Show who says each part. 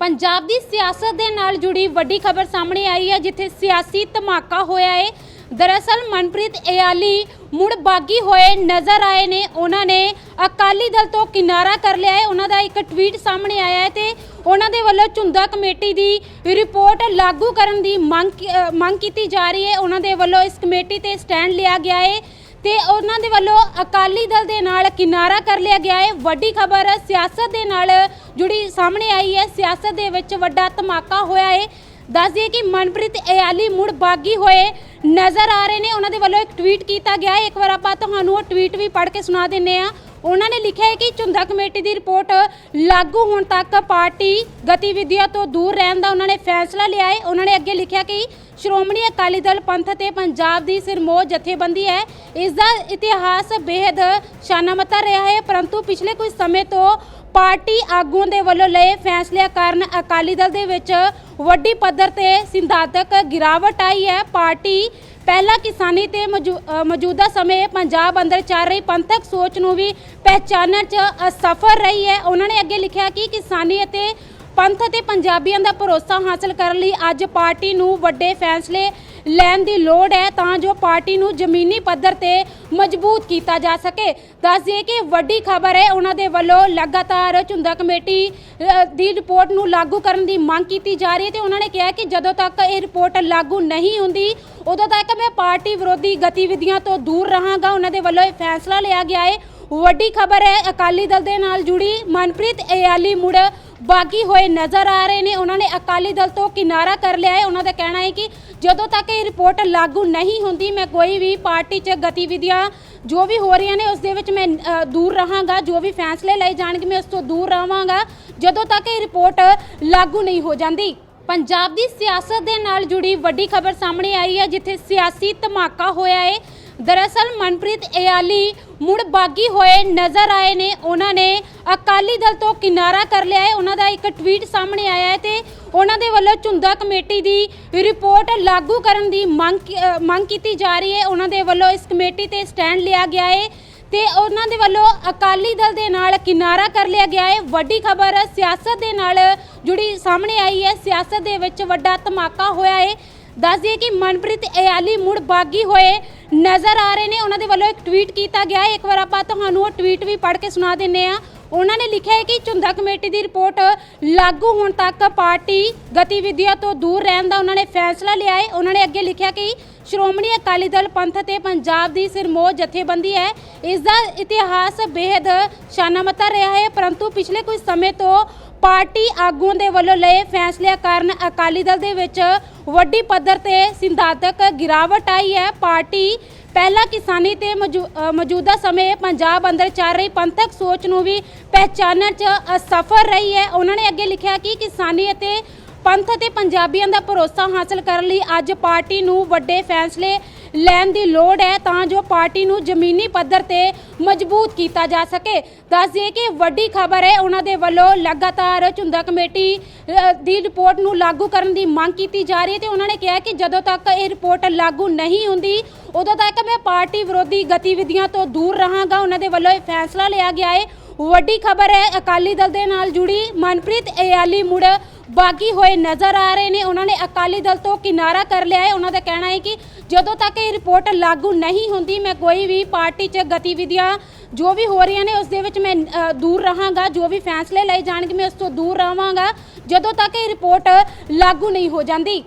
Speaker 1: ਪੰਜਾਬ ਦੀ ਸਿਆਸਤ ਦੇ ਨਾਲ ਜੁੜੀ ਵੱਡੀ ਖਬਰ ਸਾਹਮਣੇ ਆਈ ਹੈ, ਜਿੱਥੇ ਸਿਆਸੀ ਧਮਾਕਾ ਹੋਇਆ ਹੈ ਦਰਅਸਲ ਮਨਪ੍ਰੀਤ ਇਆਲੀ ਮੁੜ ਬਾਗੀ ਹੋਏ ਨਜ਼ਰ ਆਏ ਨੇ। ਉਹਨਾਂ ਨੇ ਅਕਾਲੀ ਦਲ ਤੋਂ ਕਿਨਾਰਾ ਕਰ ਲਿਆ ਹੈ ਉਹਨਾਂ ਦਾ ਇੱਕ ਟਵੀਟ ਸਾਹਮਣੇ ਆਇਆ ਹੈ ਤੇ ਉਹਨਾਂ ਦੇ ਵੱਲੋਂ ਝੁੰਦਾ ਕਮੇਟੀ ਦੀ ਰਿਪੋਰਟ ਲਾਗੂ ਕਰਨ ਦੀ ਮੰਗ ਮੰਗ ਕੀਤੀ ਜਾ ਰਹੀ ਹੈ ਉਹਨਾਂ ਦੇ ਵੱਲੋਂ ਇਸ ਕਮੇਟੀ ਤੇ ਸਟੈਂਡ ਲਿਆ ਗਿਆ ਹੈ ਤੇ ਉਹਨਾਂ ਦੇ ਵੱਲੋਂ ਅਕਾਲੀ ਦਲ ਦੇ ਨਾਲ ਕਿਨਾਰਾ ਕਰ ਲਿਆ ਗਿਆ ਹੈ। ਵੱਡੀ ਖਬਰ ਸਿਆਸਤ ਦੇ ਨਾਲ ਜੁੜੀ ਸਾਹਮਣੇ ਆਈ ਹੈ। ਸਿਆਸਤ ਦੇ ਵਿੱਚ ਵੱਡਾ ਧਮਾਕਾ ਹੋਇਆ ਹੈ। ਦੱਸ ਦਈਏ ਕਿ ਮਨਪ੍ਰੀਤ ਇਆਲੀ ਮੁੜ ਬਾਗੀ ਹੋਏ ਨਜ਼ਰ ਆ ਰਹੇ ਨੇ, ਉਹਨਾਂ ਦੇ ਵੱਲੋਂ ਇੱਕ ਟਵੀਟ ਕੀਤਾ ਗਿਆ ਹੈ। ਇੱਕ ਵਾਰ ਆਪਾਂ ਤੁਹਾਨੂੰ ਉਹ ਟਵੀਟ ਵੀ ਪੜ੍ਹ ਕੇ ਸੁਣਾ ਦਿੰਨੇ ਆ ਉਹਨਾਂ ਨੇ ਲਿਖਿਆ ਹੈ ਕਿ ਝੁੰਦਾ ਕਮੇਟੀ ਦੀ ਰਿਪੋਰਟ ਲਾਗੂ ਹੋਣ ਤੱਕ ਪਾਰਟੀ ਗਤੀਵਿਧੀਆਂ ਤੋਂ ਦੂਰ ਰਹਿਣ ਦਾ ਉਹਨਾਂ ਨੇ ਫੈਸਲਾ ਲਿਆ ਹੈ। ਉਹਨਾਂ ਨੇ ਅੱਗੇ ਲਿਖਿਆ ਕਿ ਸ਼੍ਰੋਮਣੀ ਅਕਾਲੀ ਦਲ ਪੰਥ ਤੇ ਪੰਜਾਬ ਦੀ ਸਿਰਮੌਰ ਜਥੇਬੰਦੀ ਹੈ। ਇਸ ਦਾ ਇਤਿਹਾਸ ਬੇहद ਸ਼ਾਨਾਮਤਾ ਰਿਹਾ ਹੈ, ਪਰੰਤੂ ਪਿਛਲੇ ਕੁਝ ਸਮੇਂ ਤੋਂ ਪਾਰਟੀ ਆਗੂਆਂ ਦੇ ਵੱਲੋਂ ਲਏ ਫੈਸਲਿਆਂ ਕਾਰਨ ਅਕਾਲੀ ਦਲ ਦੇ ਵਿੱਚ ਵੱਡੀ ਪੱਧਰ ਤੇ ਸਿਧਾਂਤਕ ਗਿਰਾਵਟ ਆਈ ਹੈ। ਪਾਰਟੀ ਪਹਿਲਾਂ ਕਿਸਾਨੀ ਤੇ ਮੌਜੂ- ਮੌਜੂਦਾ ਸਮੇਂ ਪੰਜਾਬ ਅੰਦਰ ਚੱਲ ਰਹੀ ਪੰਥਕ ਸੋਚ ਨੂੰ ਵੀ ਪਹਿਚਾਨਣ 'ਚ ਅਸਫਲ ਰਹੀ ਹੈ। ਉਹਨਾਂ ਨੇ ਅੱਗੇ ਲਿਖਿਆ ਕਿ ਕਿਸਾਨੀ ਅਤੇ ਪੰਥ ਅਤੇ ਪੰਜਾਬੀਆਂ ਦਾ ਭਰੋਸਾ ਹਾਸਲ ਕਰਨ ਲਈ ਅੱਜ ਪਾਰਟੀ ਨੂੰ ਵੱਡੇ ਫੈਸਲੇ ਲੈਣ ਦੀ ਲੋੜ ਹੈ ਤਾਂ ਜੋ ਪਾਰਟੀ ਨੂੰ ਜ਼ਮੀਨੀ ਪੱਧਰ ਤੇ ਮਜ਼ਬੂਤ ਕੀਤਾ ਜਾ ਸਕੇ। ਦੱਸ ਦਈਏ ਕਿ ਵੱਡੀ ਖਬਰ ਹੈ, ਉਹਨਾਂ ਦੇ ਵੱਲੋਂ ਲਗਾਤਾਰ ਝੁੰਦਾ ਕਮੇਟੀ ਦੀ ਰਿਪੋਰਟ ਨੂੰ ਲਾਗੂ ਕਰਨ ਦੀ ਮੰਗ ਕੀਤੀ ਜਾ ਰਹੀ ਹੈ ਤੇ ਉਹਨਾਂ ਨੇ ਕਿਹਾ ਕਿ ਜਦੋਂ ਤੱਕ ਇਹ ਰਿਪੋਰਟ ਲਾਗੂ ਨਹੀਂ ਹੁੰਦੀ, ਉਦੋਂ ਤੱਕ ਮੈਂ ਪਾਰਟੀ ਵਿਰੋਧੀ ਗਤੀਵਿਧੀਆਂ ਤੋਂ ਦੂਰ ਰਹਾਂਗਾ। ਉਹਨਾਂ ਦੇ ਵੱਲੋਂ ਇਹ ਫੈਸਲਾ ਲਿਆ ਗਿਆ ਹੈ। ਵੱਡੀ ਖਬਰ ਹੈ, ਅਕਾਲੀ ਦਲ ਦੇ ਨਾਲ ਜੁੜੀ ਮਨਪ੍ਰੀਤ ਇਆਲੀ ਮੁੜ ਬਾਗੀ ਹੋਏ ਨਜ਼ਰ ਆ ਰਹੇ ਨੇ। ਉਹਨਾਂ ਨੇ ਅਕਾਲੀ ਦਲ ਤੋਂ ਕਿਨਾਰਾ ਕਰ ਲਿਆ ਹੈ। ਉਹਨਾਂ ਦਾ ਕਹਿਣਾ ਹੈ ਕਿ ਜਦੋਂ ਤੱਕ ਇਹ ਰਿਪੋਰਟ ਲਾਗੂ ਨਹੀਂ ਹੁੰਦੀ, ਮੈਂ ਕੋਈ ਵੀ ਪਾਰਟੀ 'ਚ ਗਤੀਵਿਧੀਆਂ ਜੋ ਵੀ ਹੋ ਰਹੀਆਂ ਨੇ, ਉਸ ਦੇ ਵਿੱਚ ਮੈਂ ਦੂਰ ਰਹਾਂਗਾ। ਜੋ ਵੀ ਫੈਸਲੇ ਲਏ ਜਾਣਗੇ, ਮੈਂ ਉਸ ਤੋਂ ਦੂਰ ਰਹਾਂਗਾ। ਜਦੋਂ ਤੱਕ ਇਹ ਰਿਪੋਰਟ ਲਾਗੂ ਨਹੀਂ ਹੋ ਜਾਂਦੀ। ਪੰਜਾਬ ਦੀ ਸਿਆਸਤ ਦੇ ਨਾਲ ਜੁੜੀ ਵੱਡੀ ਖਬਰ ਸਾਹਮਣੇ ਆਈ ਹੈ, ਜਿੱਥੇ ਸਿਆਸੀ ਧਮਾਕਾ ਹੋਇਆ ਹੈ। ਦਰਅਸਲ ਮਨਪ੍ਰੀਤ ਇਆਲੀ ਮੁੜ ਬਾਗੀ ਹੋਏ ਨਜ਼ਰ ਆਏ ਨੇ। ਉਹਨਾਂ ਨੇ ਅਕਾਲੀ ਦਲ ਤੋਂ ਕਿਨਾਰਾ ਕਰ ਲਿਆ ਹੈ। ਉਹਨਾਂ ਦਾ ਇੱਕ ਟਵੀਟ ਸਾਹਮਣੇ ਆਇਆ ਹੈ ਤੇ ਉਹਨਾਂ ਦੇ ਵੱਲੋਂ ਝੁੰਦਾ ਕਮੇਟੀ ਦੀ ਰਿਪੋਰਟ ਲਾਗੂ ਕਰਨ ਦੀ ਮੰਗ ਮੰਗ ਕੀਤੀ ਜਾ ਰਹੀ ਹੈ। ਉਹਨਾਂ ਦੇ ਵੱਲੋਂ ਇਸ ਕਮੇਟੀ ਤੇ ਸਟੈਂਡ ਲਿਆ ਗਿਆ ਹੈ ਤੇ ਉਹਨਾਂ ਦੇ ਵੱਲੋਂ ਅਕਾਲੀ ਦਲ ਦੇ ਨਾਲ ਕਿਨਾਰਾ ਕਰ ਲਿਆ ਗਿਆ ਹੈ। ਵੱਡੀ ਖਬਰ ਸਿਆਸਤ ਦੇ ਨਾਲ ਜੁੜੀ ਸਾਹਮਣੇ ਆਈ ਹੈ। ਸਿਆਸਤ ਦੇ ਵਿੱਚ ਵੱਡਾ ਧਮਾਕਾ ਹੋਇਆ ਹੈ। ਦੱਸ ਦਈਏ ਕਿ ਮਨਪ੍ਰੀਤ ਇਆਲੀ ਮੁੜ ਬਾਗੀ ਹੋਏ ਨਜ਼ਰ ਆ ਰਹੇ ਨੇ। ਉਹਨਾਂ ਦੇ ਵੱਲੋਂ ਇੱਕ ਟਵੀਟ ਕੀਤਾ ਗਿਆ ਹੈ। ਇੱਕ ਵਾਰ ਆਪਾਂ ਤੁਹਾਨੂੰ ਉਹ ਟਵੀਟ ਵੀ ਪੜ੍ਹ ਕੇ ਸੁਣਾ ਦਿੰਨੇ ਆ ਉਹਨਾਂ ਨੇ ਲਿਖਿਆ ਹੈ ਕਿ ਝੁੰਦਾ ਕਮੇਟੀ ਦੀ ਰਿਪੋਰਟ ਲਾਗੂ ਹੋਣ ਤੱਕ ਪਾਰਟੀ ਗਤੀਵਿਧੀਆਂ ਤੋਂ ਦੂਰ ਰਹਿਣ ਦਾ ਉਹਨਾਂ ਨੇ ਫੈਸਲਾ ਲਿਆ ਹੈ। ਉਹਨਾਂ ਨੇ ਅੱਗੇ ਲਿਖਿਆ ਕਿ ਸ਼੍ਰੋਮਣੀ ਅਕਾਲੀ ਦਲ ਪੰਥ ਤੇ ਪੰਜਾਬ ਦੀ ਸਿਰਮੌਰ ਜਥੇਬੰਦੀ ਹੈ। ਇਸ ਦਾ ਇਤਿਹਾਸ ਬੇहद ਸ਼ਾਨਾਮਤਾ ਰਿਹਾ ਹੈ, ਪਰੰਤੂ ਪਿਛਲੇ ਕੁਝ ਸਮੇਂ ਤੋਂ ਪਾਰਟੀ ਆਗੂਆਂ ਦੇ ਵੱਲੋਂ ਲਏ ਫੈਸਲਿਆਂ ਕਾਰਨ ਅਕਾਲੀ ਦਲ ਦੇ ਵਿੱਚ ਵੱਡੀ ਪੱਧਰ ਤੇ ਸਿਧਾਂਤਕ ਗਿਰਾਵਟ ਆਈ ਹੈ। ਪਾਰਟੀ ਪਹਿਲਾਂ ਕਿਸਾਨੀ ਤੇ ਮੌਜੂ- ਮੌਜੂਦਾ ਸਮੇਂ ਪੰਜਾਬ ਅੰਦਰ ਚੱਲ ਰਹੀ ਪੰਥਕ ਸੋਚ ਨੂੰ ਵੀ ਪਹਿਚਾਨਣ 'ਚ ਅਸਫਲ ਰਹੀ ਹੈ। ਉਹਨਾਂ ਨੇ ਅੱਗੇ ਲਿਖਿਆ ਕਿ ਕਿਸਾਨੀ ਅਤੇ ਪੰਥ ਅਤੇ ਪੰਜਾਬੀਆਂ ਦਾ ਭਰੋਸਾ ਹਾਸਲ ਕਰਨ ਲਈ ਅੱਜ ਪਾਰਟੀ ਨੂੰ ਵੱਡੇ ਫੈਸਲੇ ਲੈਣ ਦੀ ਲੋੜ ਹੈ ਤਾਂ ਜੋ ਪਾਰਟੀ ਨੂੰ ਜ਼ਮੀਨੀ ਪੱਧਰ ਤੇ ਮਜ਼ਬੂਤ ਕੀਤਾ ਜਾ ਸਕੇ। ਦੱਸ ਦਈਏ ਕਿ ਵੱਡੀ ਖਬਰ ਹੈ, ਉਹਨਾਂ ਦੇ ਵੱਲੋਂ ਲਗਾਤਾਰ ਝੁੰਦਾ ਕਮੇਟੀ ਦੀ ਰਿਪੋਰਟ ਨੂੰ ਲਾਗੂ ਕਰਨ ਦੀ ਮੰਗ ਕੀਤੀ ਜਾ ਰਹੀ ਹੈ ਤੇ ਉਹਨਾਂ ਨੇ ਕਿਹਾ ਕਿ ਜਦੋਂ ਤੱਕ ਇਹ ਰਿਪੋਰਟ ਲਾਗੂ ਨਹੀਂ ਹੁੰਦੀ, ਉਦੋਂ ਤੱਕ ਮੈਂ ਪਾਰਟੀ ਵਿਰੋਧੀ ਗਤੀਵਿਧੀਆਂ ਤੋਂ ਦੂਰ ਰਹਾਂਗਾ। ਉਹਨਾਂ ਦੇ ਵੱਲੋਂ ਇਹ ਫੈਸਲਾ ਲਿਆ ਗਿਆ ਹੈ। ਵੱਡੀ ਖਬਰ ਹੈ, ਅਕਾਲੀ ਦਲ ਦੇ ਨਾਲ ਜੁੜੀ ਮਨਪ੍ਰੀਤ ਇਆਲੀ ਮੁੜ ਬਾਗੀ ਹੋਏ ਨਜ਼ਰ ਆ ਰਹੇ ਨੇ। ਉਹਨਾਂ ਨੇ ਅਕਾਲੀ ਦਲ ਤੋਂ ਕਿਨਾਰਾ ਕਰ ਲਿਆ ਹੈ। ਉਹਨਾਂ ਦਾ ਕਹਿਣਾ ਹੈ ਕਿ ਜਦੋਂ ਤੱਕ ਇਹ ਰਿਪੋਰਟ ਲਾਗੂ ਨਹੀਂ ਹੁੰਦੀ, ਮੈਂ ਕੋਈ ਵੀ ਪਾਰਟੀ 'ਚ ਗਤੀਵਿਧੀਆਂ ਜੋ ਵੀ ਹੋ ਰਹੀਆਂ ਨੇ, ਉਸ ਦੇ ਵਿੱਚ ਮੈਂ ਦੂਰ ਰਹਾਂਗਾ। ਜੋ ਵੀ ਫੈਸਲੇ ਲਏ ਜਾਣਗੇ, ਮੈਂ ਉਸ ਤੋਂ ਦੂਰ ਰਹਾਂਗਾ। ਜਦੋਂ ਤੱਕ ਇਹ ਰਿਪੋਰਟ ਲਾਗੂ ਨਹੀਂ ਹੋ ਜਾਂਦੀ।